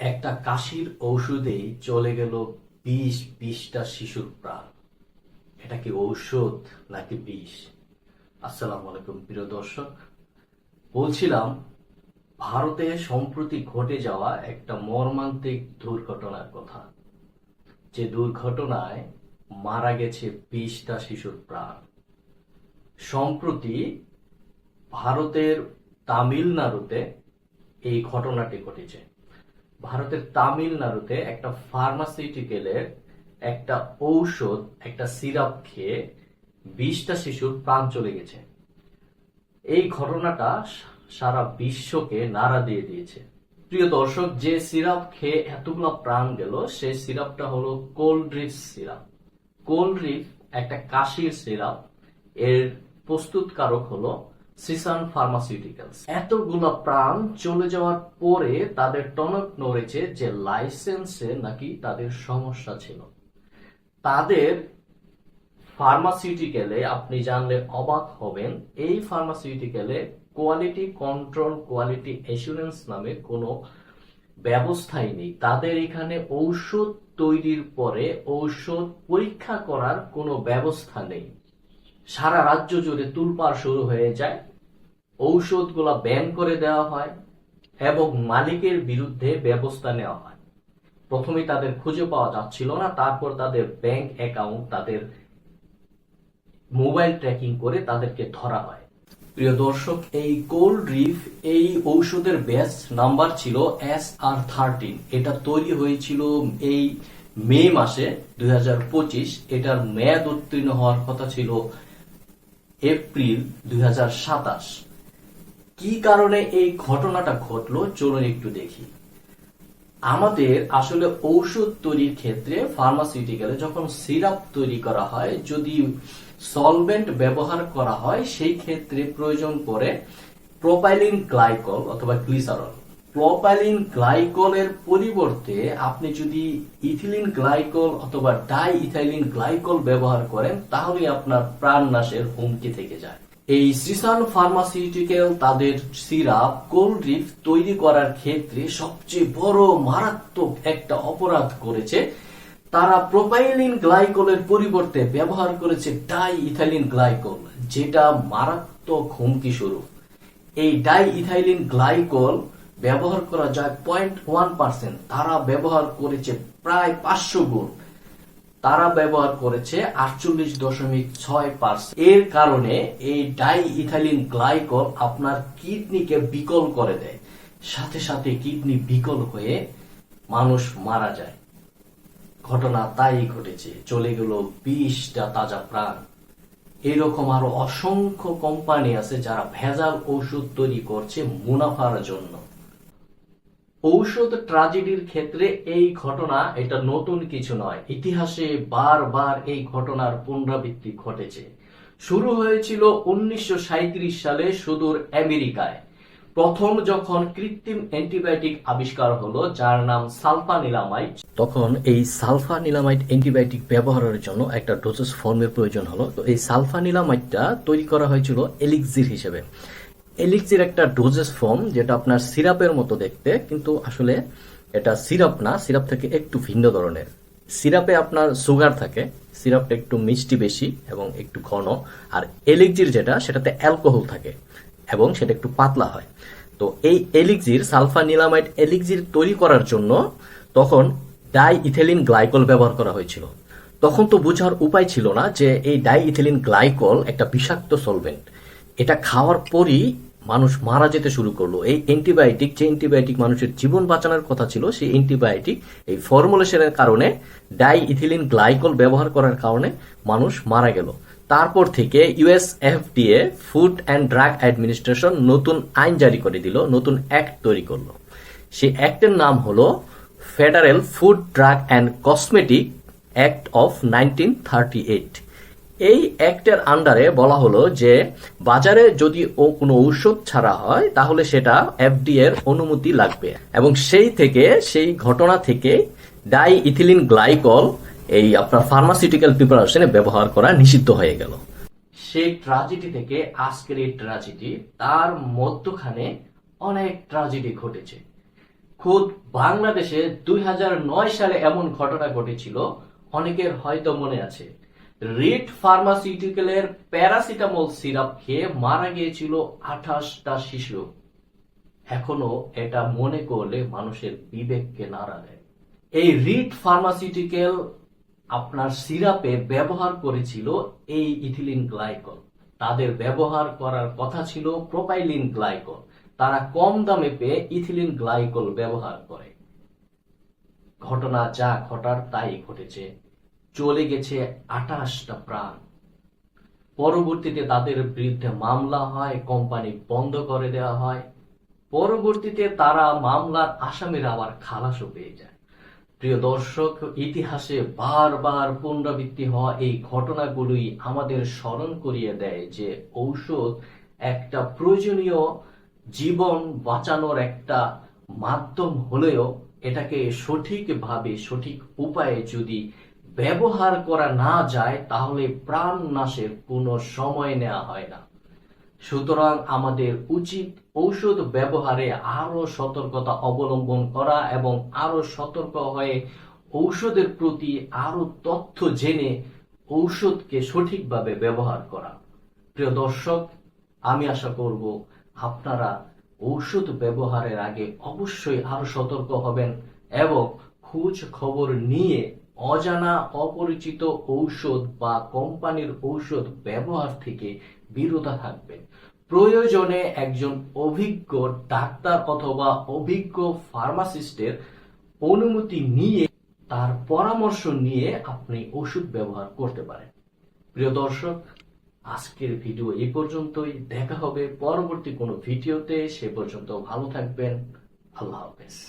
একটা কাশির ঔষধেই চলে গেল বিশ, বিশটা শিশুর প্রাণ। এটা কি ঔষধ নাকি বিষ? আসসালামু আলাইকুম, প্রিয় দর্শক। বলছিলাম, ভারতে সম্প্রতি ঘটে যাওয়া একটা মর্মান্তিক দুর্ঘটনার কথা। যে দুর্ঘটনায় মারা গেছে বিশটা শিশুর প্রাণ। সম্প্রতি ভারতের তামিলনাড়ুতে এই ঘটনাটি ঘটেছে। ভারতের তামিলনাড়ুতে একটা ফার্মাসিউটিক্যালের একটা ঔষধ, একটা সিরাপ খেয়ে বিশটা শিশুর প্রাণ চলে গেছে। এই ঘটনাটা সারা বিশ্বকে নাড়া দিয়ে দিয়েছে। প্রিয় দর্শক, যে সিরাপ খেয়ে এতগুলো প্রাণ গেল, সেই সিরাপটা হলো cold drip syrup cold drip একটা কাশির সিরাপ এর প্রস্তুতকারক হলো সিসান ফার্মাসিউটিক্যালস এতগুলো প্রাণ চলে যাওয়ার পরে তাদের টনক নড়েছে যে লাইসেন্সে নাকি তাদের সমস্যা ছিল। তাদের ফার্মাসিউটিক্যালে আপনি জানলে অবাক হবেন, এই ফার্মাসিউটিক্যালে কোয়ালিটি কন্ট্রোল কোয়ালিটি অ্যাসুরেন্স নামে কোনো ব্যবস্থাই নেই। তাদের এখানে ঔষধ তৈরির পরে ঔষধ পরীক্ষা করার কোনো ব্যবস্থা নেই। সারা রাজ্য জুড়ে তুলপাড় শুরু হয়ে যায়। ঔষধগুলো ব্যান করে দেওয়া হয় এবং মালিকের বিরুদ্ধে ব্যবস্থা নেওয়া হয়। প্রথমে তাদের খুঁজে পাওয়া যাচ্ছিল না, তারপর তাদের ব্যাংক অ্যাকাউন্ট, তাদের মোবাইল ট্র্যাকিং করে তাদেরকে ধরা হয়। প্রিয় দর্শক, এই কোল্ড রিফ, এই ঔষধের ব্যাচ নাম্বার ছিল এস আর থার্টিন। এটা তৈরি হয়েছিল এই মে মাসে দুই হাজার পঁচিশ। এটার মেয়াদ উত্তীর্ণ হওয়ার কথা ছিল এপ্রিল দুই হাজার সাতাশ। কি কারণে এই ঘটনাটা ঘটলো? চলুন একটু দেখি। আমাদের আসলে ঔষধ তৈরির ক্ষেত্রে ফার্মাসিউটিক্যালে যখন সিরাপ তৈরি করা হয়, যদি সলভেন্ট ব্যবহার করা হয়, সেই ক্ষেত্রে প্রয়োজন পড়ে প্রোপাইলিন গ্লাইকল অথবা গ্লিসারল প্রোপাইলিন গ্লাইকলের পরিবর্তে আপনি যদি ইথিলিন গ্লাইকল অথবা ডাই ইথাইলিন গ্লাইকল ব্যবহার করেন তাহলে আপনার প্রাণনাশের হুমকি থেকে যায়। এই শ্রীসান ফার্মাসিউটিক্যাল তাদের সিরাপ কোল্ড ড্রিপ তৈরি করার ক্ষেত্রে সবচেয়ে বড় মারাত্মক একটা অপরাধ করেছে। তারা প্রোপাইলিন গ্লাইকোলের পরিবর্তে ব্যবহার করেছে ডাই ইথাইলিন গ্লাইকোল, যেটা মারাত্মক হুমকি স্বরূপ। এই ডাই ইথাইলিন গ্লাইকোল ব্যবহার করা যায় পয়েন্ট ওয়ান পার্সেন্ট, তারা ব্যবহার করেছে প্রায় পাঁচশো গুণ। তারা ব্যবহার করেছে আটচল্লিশ দশমিক ছয় পার্সেন্ট। এর কারণে এই ডাই ইথাইলিন গ্লাইকল আপনার কিডনিকে বিকল করে দেয়। সাথে সাথে কিডনি বিকল হয়ে মানুষ মারা যায়। ঘটনা তাই ঘটেছে, চলে গেল বিশটা তাজা প্রাণ। এরকম আরও অসংখ্য কোম্পানি আছে যারা ভেজাল ঔষধ তৈরি করছে মুনাফার জন্য। ঔষধ ট্রাজেডির ক্ষেত্রে এই ঘটনা এটা নতুন কিছু নয়। ইতিহাসে বারবার এই ঘটনার পুনরাবৃত্তি ঘটেছে। শুরু হয়েছিল উনিশশো সাঁইত্রিশ সালে সুদূর আমেরিকায়। প্রথম যখন কৃত্রিম অ্যান্টিবায়োটিক আবিষ্কার হলো, যার নাম সালফানিলামাইড তখন এই সালফানিলামাইড অ্যান্টিবায়োটিক ব্যবহারের জন্য একটা ডোজেস ফর্মের প্রয়োজন হলো। তো এই সালফানিলামাইডটা তৈরি করা হয়েছিল এলিক্সির হিসেবে। এলিক্সির একটা ডোজেস ফর্ম যেটা আপনার সিরাপের মতো দেখতে, কিন্তু আসলে এটা সিরাপ না সিরাপ থেকে একটু ভিন্ন ধরনের। সিরাপে আপনার সুগার থাকে সিরাপটা একটু মিষ্টি বেশি এবং একটু ঘন। আর এলিক্সির যেটা, সেটাতে অ্যালকোহল থাকে এবং সেটা একটু পাতলা হয়। তো এই এলিক্সির সালফানিলামাইড এলিক্সির তৈরি করার জন্য তখন ডাই ইথেলিন গ্লাইকল ব্যবহার করা হয়েছিল। তখন তো বোঝার উপায় ছিল না যে এই ডাই ইথিলিন গ্লাইকল একটা বিষাক্ত সলভেন্ট এটা খাওয়ার পরই মানুষ মারা যেতে শুরু করল। এই অ্যান্টিবায়োটিক যে অ্যান্টিবায়োটিক মানুষের জীবন বাঁচানোর কথা ছিল, সেই অ্যান্টিবায়োটিক এই ফর্মুলেশনের কারণে ডাই ইথিলিন গ্লাইকল ব্যবহার করার কারণে মানুষ মারা গেল। তারপর থেকে US FDA food and drug administration নতুন আইন জারি করে দিল, নতুন অ্যাক্ট তৈরি করল। সেই অ্যাক্টের নাম হলো federal food drug and cosmetic act of nineteen thirty eight এই অ্যাক্টের আন্ডারে বলা হলো যে, বাজারে যদি ও কোনো ঔষধ ছাড়া হয়, তাহলে সেটা এফডি এর অনুমতি লাগবে। এবং সেই থেকে, সেই ঘটনা থেকে ডাই ইথিলিন গ্লাইকল এই আপনার ফার্মাসিউটিক্যাল প্রিপারেশনে ব্যবহার করা নিষিদ্ধ হয়ে গেল। সেই ট্রাজেডি থেকে আজকের এই ট্রাজেডি, তার মধ্যখানে অনেক ট্রাজেডি ঘটেছে। খোদ বাংলাদেশে দুই হাজার নয় সালে এমন ঘটনা ঘটেছিল, অনেকের হয়তো মনে আছে। রিট ফার্মাসিউটিক্যালের প্যারাসিটামল সিরাপ খেয়ে মারা গিয়েছিল আঠাশটা শিশু। এখনও এটা মনে করলে মানুষের বিবেককে নাড়া দেয়। এই রিট ফার্মাসিউটিক্যাল আপনার সিরাপে ব্যবহার করেছিল এই ইথিলিন গ্লাইকল। তাদের ব্যবহার করার কথা ছিল প্রোপাইলিন গ্লাইকল। তারা কম দামে পেয়ে ইথিলিন গ্লাইকল ব্যবহার করে। ঘটনা যা ঘটার তাই ঘটেছে। চলে গেছে আঠাশটা প্রাণ। পরবর্তীতে তাদের বিরুদ্ধে মামলা হয়, কোম্পানি বন্ধ করে দেওয়া হয়। পরবর্তীতে তারা মামলার আসামিরা আবার খালাসও পেয়ে যায়। প্রিয় দর্শক, ইতিহাসে বারবার পুনরাবৃত্তি হওয়া এই ঘটনাগুলোই আমাদের স্মরণ করিয়ে দেয় যে ঔষধ একটা প্রয়োজনীয় জীবন বাঁচানোর একটা মাধ্যম হলেও এটাকে সঠিকভাবে, সঠিক উপায়ে যদি ব্যবহার করা না যায়, তাহলে প্রাণ নাশের কোনো সময় নেওয়া হয় না। সুতরাং আমাদের উচিত ঔষধ ব্যবহারে আরও সতর্কতা অবলম্বন করা এবং আরও সতর্ক হয়ে ঔষধের প্রতি আরও তথ্য জেনে ঔষধকে সঠিকভাবে ব্যবহার করা। প্রিয় দর্শক, আমি আশা করব আপনারা ঔষধ ব্যবহারের আগে অবশ্যই আরও সতর্ক হবেন এবং খোঁজ খবর নিয়ে অজানা অপরিচিত ঔষধ বা কোম্পানির ঔষধ ব্যবহার থেকে বিরত থাকবেন প্রয়োজনে একজন অভিজ্ঞ ডাক্তার অথবা অভিজ্ঞ ফার্মাসিস্টের অনুমতি নিয়ে তার পরামর্শ নিয়ে আপনি ওষুধ ব্যবহার করতে পারেন। প্রিয় দর্শক, আজকের ভিডিও এই পর্যন্তই। দেখা হবে পরবর্তী কোনো ভিডিওতে। সে পর্যন্ত ভালো থাকবেন। আল্লাহ হাফেজ।